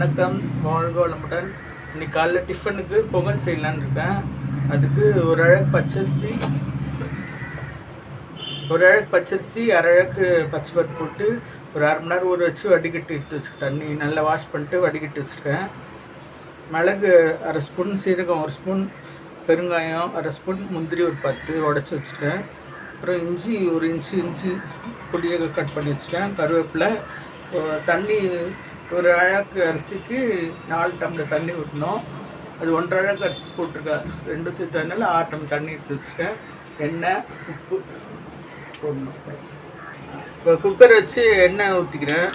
வணக்கம் வாழ்க வளமுடன். இன்னைக்கு காலைல டிஃபனுக்கு பொங்கல் செய்யலான்னு இருக்கேன். அதுக்கு ஒரு அழகு பச்சரிசி ஒரு அழகு பச்சரிசி அரை அழகு பச்சை பருப்பு போட்டு ஒரு அரை மணி நேரம் ஊற வச்சு வடிகட்டி எடுத்து வச்சுருக்கேன். தண்ணி நல்லா வாஷ் பண்ணிட்டு வடிகட்டி வச்சுருக்கேன். மிளகு அரை ஸ்பூன் சீரகம் ஒரு ஸ்பூன் பெருங்காயம் அரை ஸ்பூன் முந்திரி ஒரு பத்து உடச்சி வச்சுருக்கேன். அப்புறம் இஞ்சி ஒரு இன்ச்சு இஞ்சி பொடியாக கட் பண்ணி வச்சுருக்கேன். கருவேப்பிலை தண்ணி ஒரு அழகு அரிசிக்கு நாலு டம்ளர் தண்ணி ஊற்றணும் அது ஒன்றரை அழகு அரிசி போட்டிருக்கேன் ரெண்டும் சேர்த்ததுனால ஆறு டம்ளர் தண்ணி எடுத்து வச்சுருக்கேன் எண்ணெய் உப்பு போடணும். இப்போ குக்கர் வச்சு எண்ணெய் ஊற்றிக்கிறேன்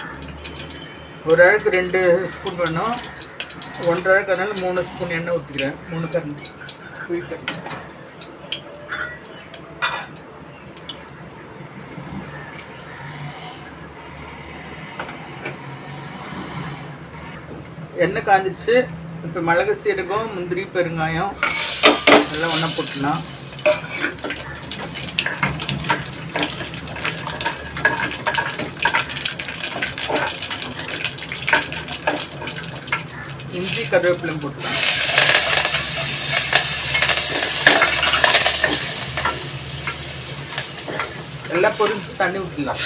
ஒரு அழகு ரெண்டு ஸ்பூன் வேணும். ஒன்றரை அழகு அதனால மூணு ஸ்பூன் எண்ணெய் ஊற்றிக்கிறேன் மூணு கரண்டி குயிக்கரண்டி எண்ணெய் காஞ்சிடுச்சு. இப்போ மிளகு சீரகம் முந்திரி பெருங்காயம் எல்லாம் ஒன்றா போட்டுலாம் இஞ்சி கருவேப்பிலையும் போட்டுக்கலாம். எல்லாம் பொரிஞ்சு தண்ணி ஊற்றிடலாம்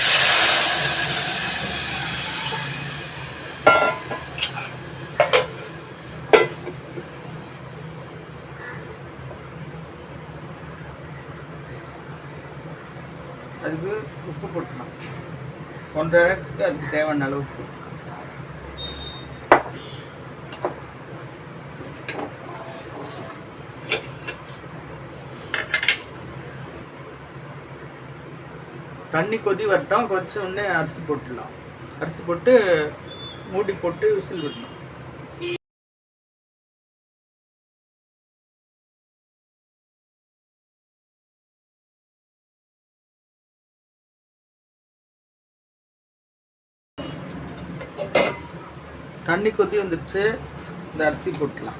அதுக்கு உப்பு போட்டுக்கலாம் ஒன்றரை அதுக்கு தேவையான அளவு உப்பு. தண்ணி கொதி வரட்டும். கொதிச்ச உடனே அரிசி போட்டுடலாம். அரிசி போட்டு மூடி போட்டு விசில் விடணும். தண்ணி கொதி வந்துடுச்சு இந்த அரிசி போட்டுலாம்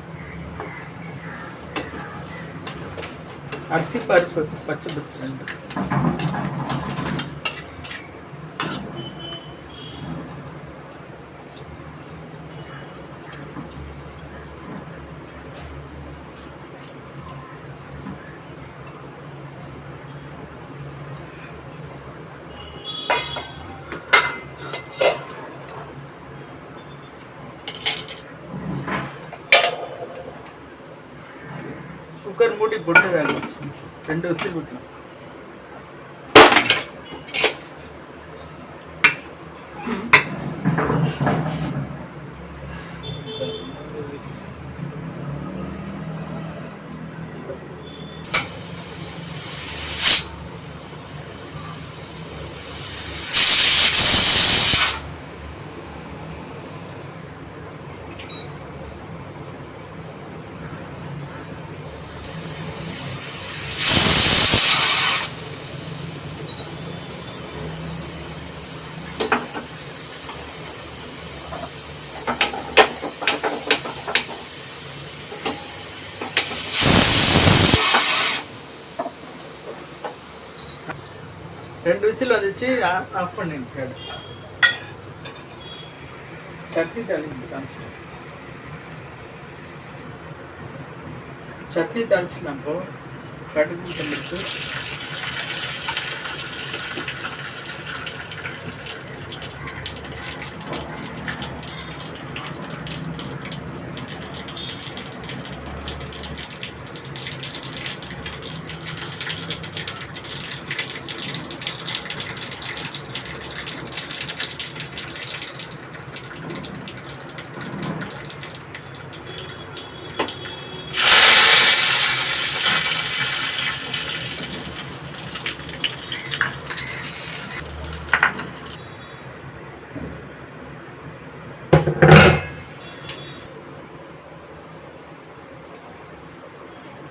அரிசி பருப்பு பச்சை பருப்பு ரெண்டு. குக்கர் மூடி போட்டு வேக வச்சு. ரெண்டு விசில் விட்டலாம். రెండు విసిల్ వదిలిచి ఆఫ్ పండి సైడ్ చట్నీ తలింది దంచి చట్నీ దంచినాకో కట్టుకుంటుంది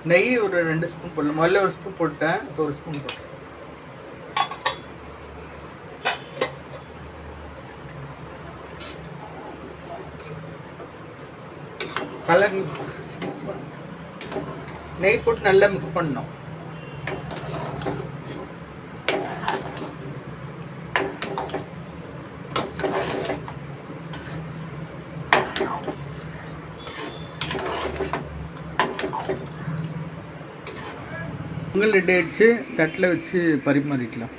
நெய் ஒரு ரெண்டு ஸ்பூன் போடல முதல்ல ஒரு ஸ்பூன் போட்டேன் இப்போ ஒரு ஸ்பூன் போட்டேன் கலர் நெய் போட்டு நல்லா மிக்ஸ் பண்ணணும். பொங்கல் டேட்ஸு தட்டில் வச்சு பரிமாறிக்கலாம்.